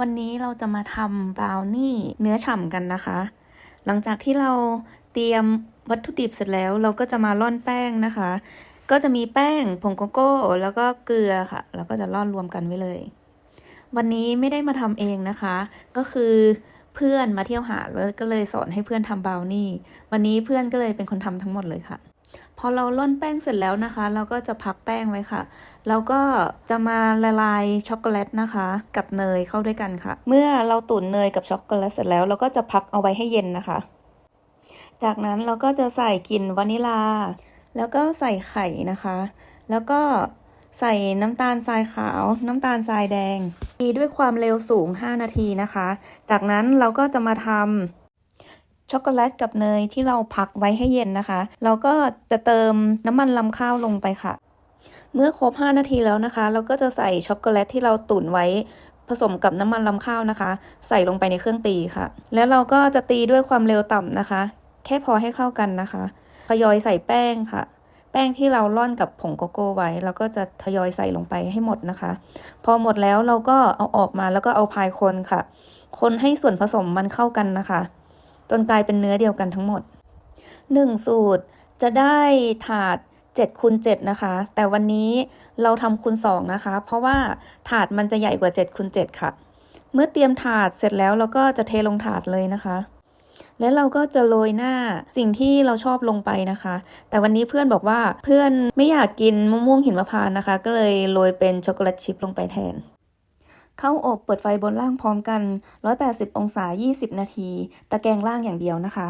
วันนี้เราจะมาทำบราวนี่เนื้อฉ่ำกันนะคะ หลังจากที่เราเตรียมวัตถุดิบเสร็จแล้วเราก็จะมาร่อนแป้งนะคะ ก็จะมีแป้งผงโกโก้ แล้วก็เกลือค่ะ แล้วก็จะร่อนรวมกันไว้เลย วันนี้ไม่ได้มาทำเองนะคะ ก็คือเพื่อนมาเที่ยวหาแล้วก็เลยสอนให้เพื่อนทำบราวนี่ วันนี้เพื่อนก็เลยเป็นคนทำทั้งหมดเลยค่ะ พอเราร่อนแป้งเสร็จแล้วนะคะ เราก็จะพักแป้งไว้ค่ะ แล้วก็จะมาละลายช็อกโกแลตนะคะ กับเนยเข้าด้วยกันค่ะ เมื่อเราตุ๋นเนยกับช็อกโกแลตเสร็จแล้วเราก็จะพักเอาไว้ให้เย็นนะคะ จากนั้นเราก็จะใส่กลิ่นวานิลา แล้วก็ใส่ไข่นะคะ แล้วก็ใส่น้ำตาลทรายขาว น้ำตาลทรายแดงตีด้วยความเร็วสูง 5 นาทีนะคะ จากนั้นเราก็จะมาทำ ช็อกโกแลตกับเนยที่เราพักไว้ให้เย็นนะคะ เราก็จะเติมน้ำมันลำข้าวลงไปค่ะ เมื่อครบ 5 นาทีแล้วนะคะ เราก็จะใส่ช็อกโกแลตที่เราตุ๋นไว้ ผสมกับน้ำมันลำข้าวนะคะ ใส่ลงไปในเครื่องตีค่ะ แล้วเราก็จะตีด้วยความเร็วต่ำนะคะ แค่พอให้เข้ากันนะคะทยอยใส่แป้งค่ะ แป้งที่เราร่อนกับผงโกโก้ไว้ เราก็จะทยอยใส่ลงไปให้หมดนะคะ พอหมดแล้วเราก็เอาออกมาแล้วก็เอาพายคนค่ะ คนให้ส่วนผสมมันเข้ากันนะคะ จนกลายเป็นเนื้อเดียวกันทั้งหมด 1 สูตรจะได้ถาด7คูณ7นะคะ แต่วันนี้เราทำคูณ2นะคะ เพราะว่าถาดมันจะใหญ่กว่า7คูณ7ค่ะ เมื่อเตรียมถาดเสร็จแล้วเราก็จะเทลงถาดเลยนะคะ และเราก็จะโรยหน้าสิ่งที่เราชอบลงไปนะคะ แต่วันนี้เพื่อนบอกว่าเพื่อนไม่อยากกินมะม่วงหินมะพร้าวนะคะ ก็เลยโรยเป็นช็อกโกแลตชิพลงไปแทน เข้าอบเปิดไฟบนล่างพร้อมกัน 180 องศา 20 นาที ตะแกรงล่างอย่างเดียวนะคะ